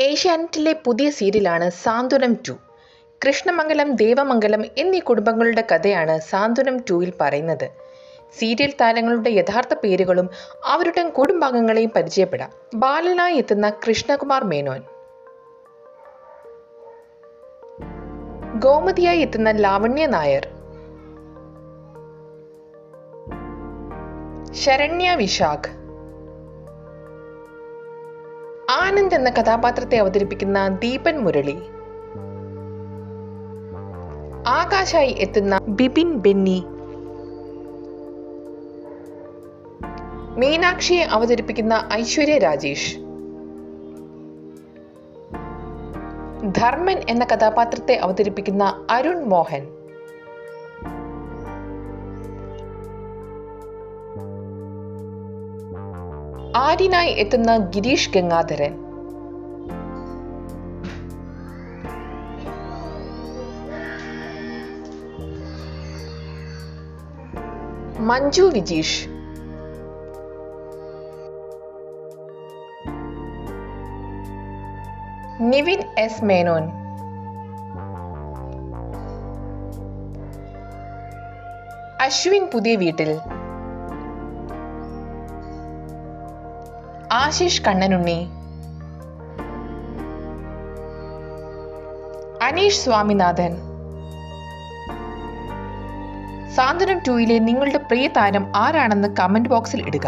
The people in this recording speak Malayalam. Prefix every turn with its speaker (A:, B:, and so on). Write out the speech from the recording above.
A: ഏഷ്യാനെറ്റിലെ പുതിയ സീരിയലാണ് സാന്ത്വനം ടു. കൃഷ്ണമംഗലം ദേവമംഗലം എന്നീ കുടുംബങ്ങളുടെ കഥയാണ് സാന്ത്വനം ടുവിൽ പറയുന്നത്. സീരിയൽ താരങ്ങളുടെ യഥാർത്ഥ പേരുകളും അവരുടെ കുടുംബാംഗങ്ങളെയും പരിചയപ്പെടാം. ബാലനായി എത്തുന്ന കൃഷ്ണകുമാർ മേനോൻ. ഗോമതിയായി എത്തുന്ന ലാവണ്യ നായർ. ശരണ്യ വിശാഖ്. ആനന്ദ് എന്ന കഥാപാത്രത്തെ അവതരിപ്പിക്കുന്ന ദീപൻ മുരളി. ആകാശായി എത്തുന്ന ബിപിൻ ബെന്നി. മീനാക്ഷിയെ അവതരിപ്പിക്കുന്ന ഐശ്വര്യ രാജേഷ്. ധർമ്മൻ എന്ന കഥാപാത്രത്തെ അവതരിപ്പിക്കുന്ന അരുൺ മോഹൻ. ആര്യനായി എത്തുന്ന ഗിരീഷ് ഗംഗാധരൻ. മഞ്ജു വിജീഷ്. നിവിൻ എസ് മേനോൻ. അശ്വിൻ പുതിയ വീട്ടിൽ. ആശിഷ് കണ്ണനുണ്ണി. അനീഷ് സ്വാമിനാഥൻ. സാന്ത്വനം ടൂയിലെ നിങ്ങളുടെ പ്രിയ താരം ആരാണെന്ന് കമന്റ് ബോക്സിൽ ഇടുക.